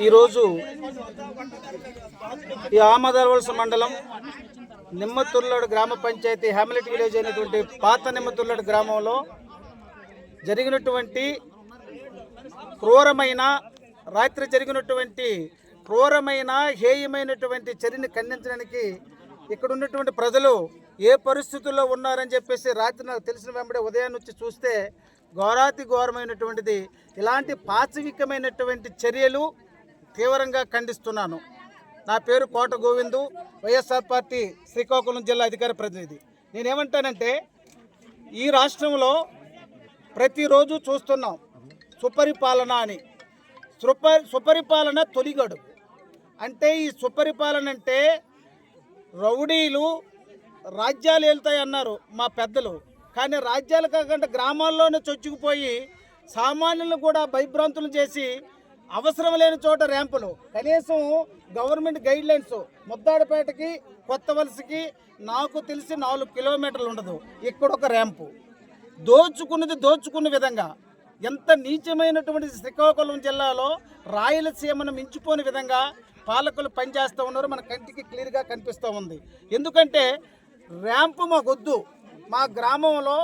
ఈరోజు ఈ ఆమదవలస మండలం నిమ్మతుర్లాడు గ్రామ పంచాయతీ హ్యామిలెట్ విలేజ్ అయినటువంటి పాత నిమ్మతుర్లాడు గ్రామంలో జరిగినటువంటి క్రూరమైన రాత్రి జరిగినటువంటి క్రూరమైన హేయమైనటువంటి చర్యని ఖండించడానికి ఇక్కడ ఉన్నటువంటి ప్రజలు ఏ పరిస్థితుల్లో ఉన్నారని చెప్పేసి రాత్రి నాకు తెలిసిన వెంబడే ఉదయాన్ని వచ్చి చూస్తే ఘోరాతి ఘోరమైనటువంటిది ఇలాంటి పాచవికమైనటువంటి చర్యలు తీవ్రంగా ఖండిస్తున్నాను. నా పేరు కోట గోవిందు వైఎస్ఆర్ పార్టీ శ్రీకాకుళం జిల్లా అధికార ప్రతినిధి. నేనేమంటానంటే ఈ రాష్ట్రంలో ప్రతిరోజు చూస్తున్నాం సుపరిపాలన అని. సుప సుపరిపాలన తొలిగడు. అంటే ఈ సుపరిపాలన అంటే రౌడీలు రాజ్యాలు వెళ్తాయి అన్నారు మా పెద్దలు. కానీ రాజ్యాలు కాకుండా గ్రామాల్లోనే చొచ్చుకుపోయి సామాన్యులను కూడా భయభ్రాంతులు చేసి అవసరం లేని చోట ర్యాంపులు. కనీసం గవర్నమెంట్ గైడ్ లైన్స్ ముద్దాడపేటకి కొత్త వలసకి నాకు తెలిసి నాలుగు కిలోమీటర్లు ఉండదు. ఇక్కడ ఒక ర్యాంపు. దోచుకున్నది దోచుకున్న విధంగా. ఎంత నీచమైనటువంటి శ్రీకాకుళం జిల్లాలో రాయలసీమను మించిపోని విధంగా పాలకులు పనిచేస్తూ ఉన్నారు. మన కంటికి క్లియర్గా కనిపిస్తూ ఉంది. ఎందుకంటే ర్యాంపు మాకొద్దు. మా గ్రామంలో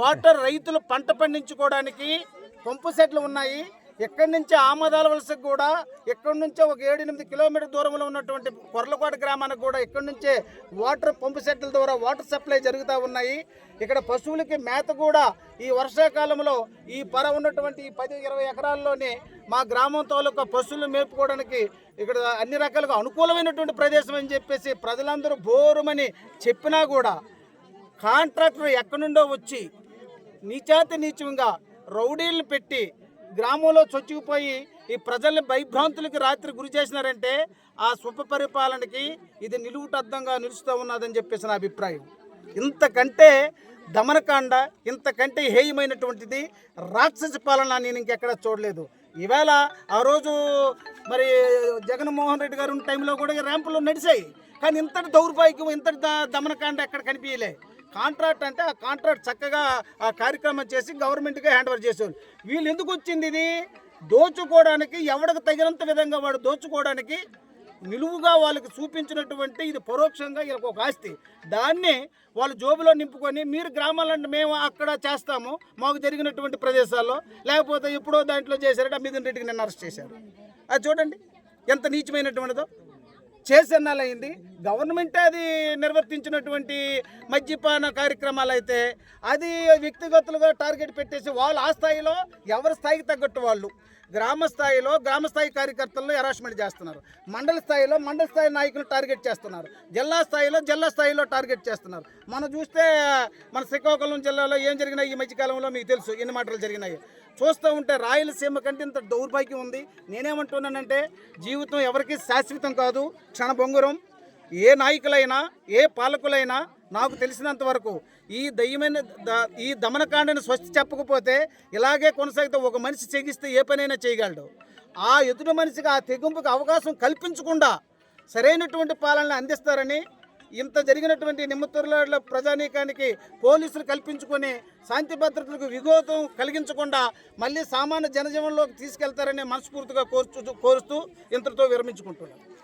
వాటర్ రైతులు పంట పండించుకోవడానికి పంపు సెట్లు ఉన్నాయి. ఇక్కడి నుంచి ఆమదాల వలసకు కూడా ఎక్కడి నుంచే ఒక ఏడు ఎనిమిది కిలోమీటర్ దూరంలో ఉన్నటువంటి కొర్లకోట గ్రామానికి కూడా ఇక్కడి నుంచే వాటర్ పంపు సెట్ల ద్వారా వాటర్ సప్లై జరుగుతూ ఉన్నాయి. ఇక్కడ పశువులకి మేత కూడా ఈ వర్షాకాలంలో ఈ పర ఉన్నటువంటి ఈ పది ఇరవై ఎకరాల్లోనే మా గ్రామం తాలూకా పశువులు మేపుకోవడానికి ఇక్కడ అన్ని రకాలుగా అనుకూలమైనటువంటి ప్రదేశం అని చెప్పేసి ప్రజలందరూ బోరుమని చెప్పినా కూడా కాంట్రాక్టర్ ఎక్కడి నుండో వచ్చి నీచాతి నీచంగా రౌడీలను పెట్టి గ్రామంలో చొచ్చుకుపోయి ఈ ప్రజల్ని భయభ్రాంతులకి రాత్రి గురి చేసినారంటే ఆ స్వప పరిపాలనకి ఇది నిలువుటద్దంగా నిలుస్తూ ఉన్నదని చెప్పేసి నా అభిప్రాయం. ఇంతకంటే దమనకాండ ఇంతకంటే హేయమైనటువంటిది రాక్షస పాలన నేను ఇంకెక్కడ చూడలేదు. ఈవేళ ఆ రోజు మరి జగన్మోహన్ రెడ్డి గారు ఉన్న టైంలో కూడా ఈ ర్యాంపులు నడిచాయి. కానీ ఇంతటి దౌర్భాగ్యం ఇంతటి దమనకాండ ఎక్కడ కనిపించలే కాంట్రాక్ట్ అంటే ఆ కాంట్రాక్ట్ చక్కగా ఆ కార్యక్రమం చేసి గవర్నమెంట్గా హ్యాండ్ ఓవర్ చేసేవారు వీళ్ళు ఎందుకు వచ్చింది ఇది? దోచుకోవడానికి ఎవరికి తగినంత విధంగా వాడు దోచుకోవడానికి నిలువుగా వాళ్ళకి చూపించినటువంటి ఇది పరోక్షంగా వీళ్ళకి ఒక ఆస్తి. దాన్ని వాళ్ళు జోబులో నింపుకొని మీరు గ్రామాలంటే మేము అక్కడ చేస్తాము మాకు జరిగినటువంటి ప్రదేశాల్లో. లేకపోతే ఎప్పుడో దాంట్లో చేశారంటే మిథున్ రెడ్డికి నిన్న అరెస్ట్ చేశారు. అది చూడండి ఎంత నీచమైనటువంటిదో. చేసెన్నాలైంది గవర్నమెంటే అది నిర్వర్తించినటువంటి మద్యపాన కార్యక్రమాలు అయితే అది వ్యక్తిగతులుగా టార్గెట్ పెట్టేసి వాళ్ళు ఆ స్థాయిలో ఎవరి స్థాయికి తగ్గట్టు వాళ్ళు. గ్రామ స్థాయిలో గ్రామ స్థాయి కార్యకర్తలను హెరాస్మెంట్ చేస్తున్నారు. మండల స్థాయిలో మండల స్థాయి నాయకులను టార్గెట్ చేస్తున్నారు. జిల్లా స్థాయిలో జిల్లా స్థాయిలో టార్గెట్ చేస్తున్నారు. మనం చూస్తే మన శ్రీకాకుళం జిల్లాలో ఏం జరిగినాయి ఈ మధ్యకాలంలో మీకు తెలుసు ఎన్ని మాటలు జరిగినాయి. చూస్తూ ఉంటే రాయలసీమ కంటే ఇంత దౌర్భాగ్యం ఉంది. నేనేమంటున్నానంటే జీవితం ఎవరికి శాశ్వతం కాదు. క్షణభంగురం ఏ నాయకులైనా ఏ పాలకులైనా నాకు తెలిసినంత వరకు ఈ దయ్యమైన ద- ఈ దమనకాండని స్వస్తి చెప్పకపోతే ఇలాగే కొనసాగితే ఒక మనిషి చెగిస్తే ఏ పనైనా చేయగలడు. ఆ ఎదుటి మనిషికి ఆ తెగింపుకి అవకాశం కల్పించకుండా సరైనటువంటి పాలన అందిస్తారని ఇంత జరిగినటువంటి నిమ్మతుర్ల ప్రజానీకానికి పోలీసులు కల్పించుకొని శాంతి భద్రతలకు విఘోతం కలిగించకుండా మళ్ళీ సామాన్య జనజీవనంలోకి తీసుకెళ్తారని మనస్ఫూర్తిగా కోరుచు కోరుస్తూ ఇంతటితో విరమించుకుంటున్నాను.